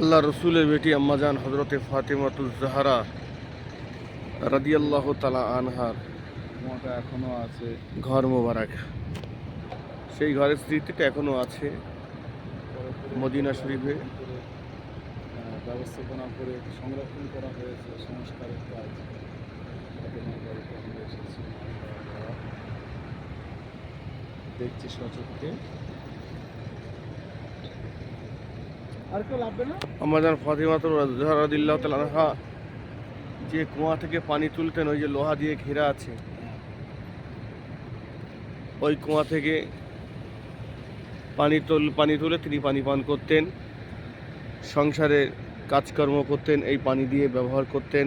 আল্লাহ রসুলের বেটি আম্মাজান হজরতে ফাতেমাতুল জাহারা রাদিয়াল্লাহ তালা আনহার কুয়াটা এখনও আছে। ঘর মোবারক। সেই ঘরের স্মৃতিটা এখনও আছে মদিনা শরীফে। ব্যবস্থাপনা করে সংরক্ষণ করা হয়েছে সংস্কারের কাজ দেখছি সচককে না? আম্মাজান ফাতেমাতুল রাদিয়াল্লাহু তাআলা যে কুয়া থেকে পানি তুলতেন ওই যে লোহা দিয়ে ঘেরা আছে। ওই কুয়া থেকে পানি তুল পানি তুলে তিনি পানি পান করতেন। সংসারে কাজকর্ম করতেন এই পানি দিয়ে ব্যবহার করতেন।